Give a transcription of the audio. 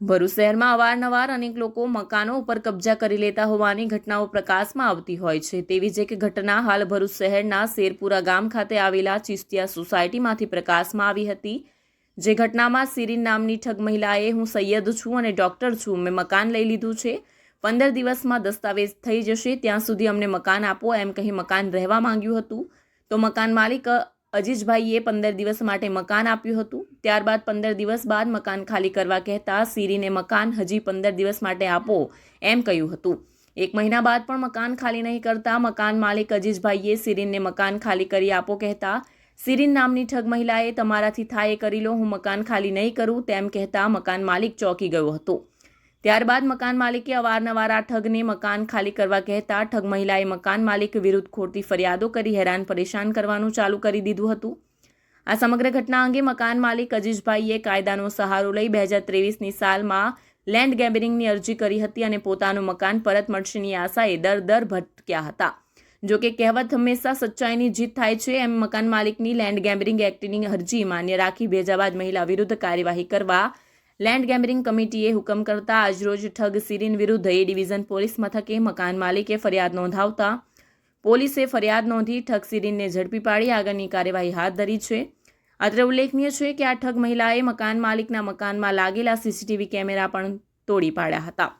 ભરૂચ શહેરમાં અવારનવાર અનેક લોકો મકાનો ઉપર કબજા કરી લેતા હોવાની ઘટનાઓ પ્રકાશમાં આવતી હોય છે. તેવી જ એક ઘટના હાલ ભરૂચ શહેરના શેરપુરા ગામ ખાતે આવેલા ચિસ્તિયા સોસાયટીમાંથી પ્રકાશમાં આવી હતી. જે ઘટનામાં સિરીન નામની ઠગ મહિલાએ હું સૈયદ છું અને ડૉક્ટર છું. મેં મકાન લઈ લીધું છે. પંદર દિવસમાં દસ્તાવેજ થઈ જશે. ત્યાં સુધી અમને મકાન આપો એમ કહી મકાન રહેવા માંગ્યું હતું. તો મકાન માલિક અજીજભાઈએ પંદર દિવસ માટે મકાન આપ્યું હતું. ત્યારબાદ પંદર દિવસ બાદ મકાન ખાલી કરવા કહેતા સિરીને મકાન હજી પંદર દિવસ માટે આપો એમ કહ્યું હતું. એક મહિના બાદ પણ મકાન ખાલી નહીં કરતા મકાન માલિક અજીજભાઈએ સિરીનને મકાન ખાલી કરી આપો કહેતા, સિરીન નામની ઠગ મહિલાએ તમારાથી થાય એ કરી લો, હું મકાન ખાલી નહીં કરું, તેમ કહેતા મકાન માલિક ચોંકી ગયો હતો. ત્યારબાદ મકાન માલિકે અવારનવાર આ ઠગને મકાન ખાલી કરવા કહેતા, ઠગ મહિલાએ મકાન માલિક વિરુદ્ધ ખોટી ફરિયાદો કરી હેરાન પરેશાન કરવાનું ચાલુ કરી દીધું હતું. આ સમગ્ર ઘટના અંગે મકાન માલિક અજીજભાઈએ કાયદાનો સહારો લઈ બે હજાર ત્રેવીસની સાલમાં લેન્ડ ગેબરિંગની અરજી કરી હતી અને પોતાનું મકાન પરત મળશેની આશાએ દર દર ભટક્યા હતા. જોકે કહેવત હંમેશા સચ્ચાઈની જીત થાય છે એમ મકાન માલિકની લેન્ડ ગેમ્બરિંગ એક્ટની અરજી માન્ય રાખી ભેજાબાદ મહિલા વિરુદ્ધ કાર્યવાહી કરવા લેન્ડ ગેમ્બરિંગ કમિટીએ હુકમ કરતા આજરોજ ઠગ સિરીન વિરુદ્ધ એ ડિવિઝન પોલીસ મથકે મકાન માલિકે ફરિયાદ નોંધાવતા પોલીસે ફરિયાદ નોંધી ઠગ સિરીનને ઝડપી પાડી આગળની કાર્યવાહી હાથ ધરી છે. અત્રે ઉલ્લેખનીય છે કે આ ઠગ મહિલાએ મકાન માલિકના મકાનમાં લાગેલા સીસીટીવી કેમેરા પણ તોડી પાડ્યા હતા.